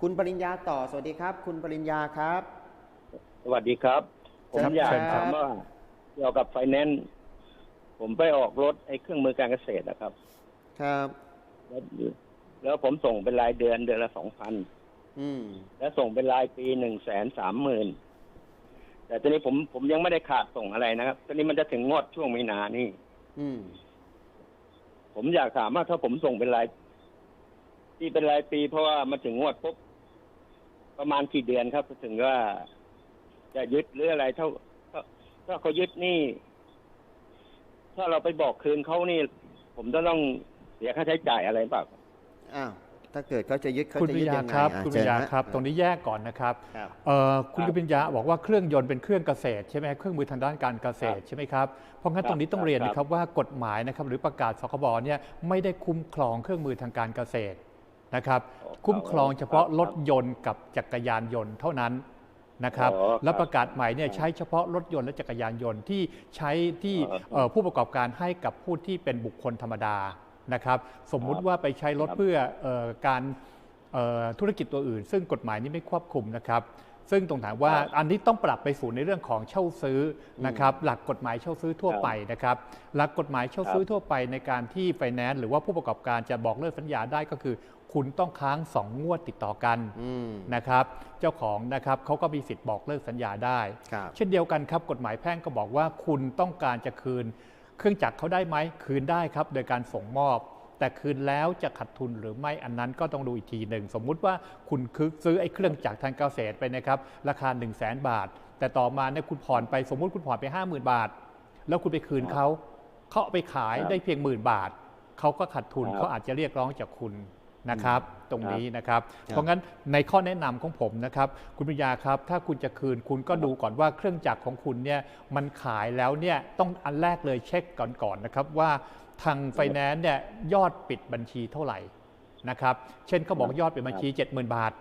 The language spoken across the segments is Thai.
คุณปริญญาต่อสวัสดีครับ คุณปริญญาครับ สวัสดีครับ ผมครับอยากเชิญครัถาบมว่าเกี่ยวกับไฟแนนซ์ผมไปออกรถไอ้เครื่องมือการเกษตรนะครับ ครับ แล้วแล้วผมส่งเป็นรายเดือนเดือนละสองพันอืมแล้วส่งเป็นรายปีหนึ่งแสนสามหมื่นแต่ตอนนี้ผมผมยังไม่ได้ขาดส่งอะไรนะครับ ตอนนี้มันจะถึงงวดช่วงมีนานี่ อืมผมอยากถามว่าถ้าผมส่งเป็นราย ที่เป็นรายปี เพราะว่ามาถึงงวดปุ๊บประมาณกี่เดือนครับถึงว่า จะยึดหรืออะไรถ้าถ้าถ้าเขายึดนี่ ถ้าเราไปบอกคืนเขานี่ ผมจะต้องเสียค่าใช้จ่ายอะไรเปล่าอ้าวถ้าเกิดเขาจะยึดเขาคุณจะปยึริดญญายังไงครับ อะคุณปริญญาเชิญฮะ ครับ ตรงนี้แยกก่อนนะครับครับ เอ่อคุณครับปริญญาบอกว่าเครื่องยนต์เป็นเครื่องเกษตรใช่ไหมเครื่องมือทางด้านการเกษตรครับใช่ไหมครับเพราะงั้นครับตรงนี้ต้องเรียนครับนะครับว่ากฎหมายนะครับหรือประกาศสคบเนี่ยไม่ได้คุ้มครองเครื่องมือทางการเกษตร นะครับอ๋อคุ้มครองเฉพาะครับรถยนต์กับจักรยานยนต์เท่านั้นนะครับอ๋อครับและประกาศใหม่เนี่ยครับใช้เฉพาะรถยนต์และจักรยานยนต์ที่ใช้ที่อ๋อเอ่อผู้ประกอบการให้กับผู้ที่เป็นบุคคลธรรมดานะครับ สมมุติครับว่าไปใช้รถครับเพื่อเอ่อการเอ่อธุรกิจตัวอื่น ซึ่งกฎหมายนี้ไม่ควบคุมนะครับ ซึ่งตรงถามว่าครับอันนี้ต้องปรับไปสู่ในเรื่องของเช่าซื้อนะครับหลักกฎหมายเช่าซื้อทั่วครับไปนะครับหลักกฎหมายเช่าซื้อครับทั่วไปในการที่ไฟแนนซ์หรือว่าผู้ประกอบการจะบอกเลิกสัญญาได้ก็คือ คุณต้องค้างสองงวดติดต่อกันอืมนะครับเจ้าของนะครับเขาก็มีสิทธิ์บอกเลิกสัญญาได้ครับเช่นเดียวกันครับกฎหมายแพ่งก็บอกว่าคุณต้องการจะคืน เครื่องจักรเขาได้ไหมคืนได้ครับ โดยการส่งมอบ แต่คืนแล้วจะขัดทุนหรือไม่อันนั้นก็ต้องดูอีกทีหนึ่ง สมมุติว่าคุณคือซื้อไอ้เครื่องจักรทางเกษตรไปนะครับ ราคา 1 0 0 0 0แบาท แต่ต่อมาเนี่ยคุณผ่อนไปสมมุติคุณผ่อนไป 50,000 บาท แล้วคุณไปคืนเขาเขาเอาไปขายครับได้เพียงหมื่นบาทเขาก็ขัดทุนครับเขาอาจจะเรียกร้องจากคุณ นะครับตรงนี้นะครับครับ เพราะงั้นในข้อแนะนำของผมนะครับ คุณปัญญาครับ ถ้าคุณจะคืนคุณก็ดูก่อนว่าเครื่องจักรของคุณเนี่ยมันขายแล้วเนี่ยต้องอันแรกเลยเช็คก่อนก่อนนะครับว่าทางไฟแนนซ์เนี่ยยอดปิดบัญชีเท่าไหร่นะครับ เช่นเขาบอกยอดปิดบัญชี 70,000 บาท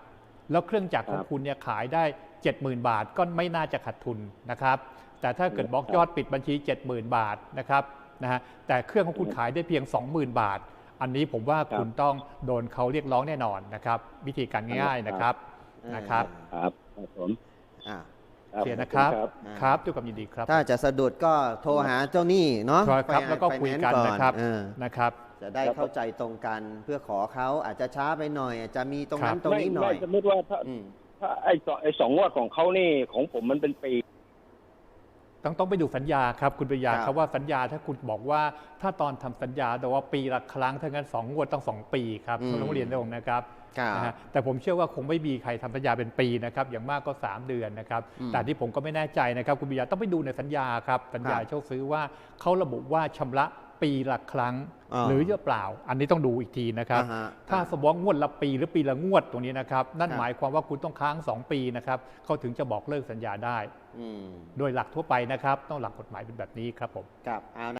แล้วเครื่องจักรของครับคุณเนี่ยขายได้ 70,000 บาทก็ไม่น่าจะขาดทุนนะครับ แต่ถ้าเกิดบอกครับยอดปิดบัญชี 70,000 บาทนะครับนะฮะแต่เครื่องของคุณขายได้เพียง 20,000 บาท อันนี้ผมว่าครับคุณต้องโดนเขาเรียกร้องแน่นอนนะครับ วิธีการง่ายๆนะครับนะครับครับครับผมอ่าครับเสียนะครับขอณอ่าครับด้วยความยินดีครับ ถ้าจะสะดุดก็โทรหาเจ้าหนี้เนาะครับครับไฟแล้วก็ไฟคุยแนซ์กันนะครับเออนะครับจะได้เข้าใจตรงกันเพื่อขอเขาอาจจะช้าไปหน่อย อาจจะมีตรงนั้นครับตรงนี้หน่อยไม่ไม่สมมติว่าถ้าอืมถ้าไอ้สองไอ้สองงวดของเขานี่ของผมมันเป็นปี ต้องต้องไปดูสัญญาครับคุณปริยาครับครับว่าสัญญาถ้าคุณบอกว่าถ้าตอนทำสัญญาแต่ว่าปีละครั้งถ้างั้นสองงวดต้องสองปีครับอืมต้องเรียนตรงนะครับครับนะฮะแต่ผมเชื่อว่าคงไม่มีใครทำสัญญาเป็นปีนะครับอย่างมากก็ 3 เดือนนะครับอืมแต่ที่ผมก็ไม่แน่ใจนะครับคุณปริยาต้องไปดูในสัญญาครับสัญญาครับเช่าซื้อว่าเขาระบุว่าชำระ ปีละครั้งอ่าหรือเปล่า อันนี้ต้องดูอีกทีนะครับอ่าฮะถ้าสมมติว่างวดละปีหรือปีละงวดตรงนี้นะครับ นั่นครับหมายความว่าคุณต้องค้าง 2 ปีนะครับเขาถึงจะบอกเลิกสัญญาได้อืมโดยหลักทั่วไปนะครับ ต้องหลักกฎหมายเป็นแบบนี้ครับผมครับเอา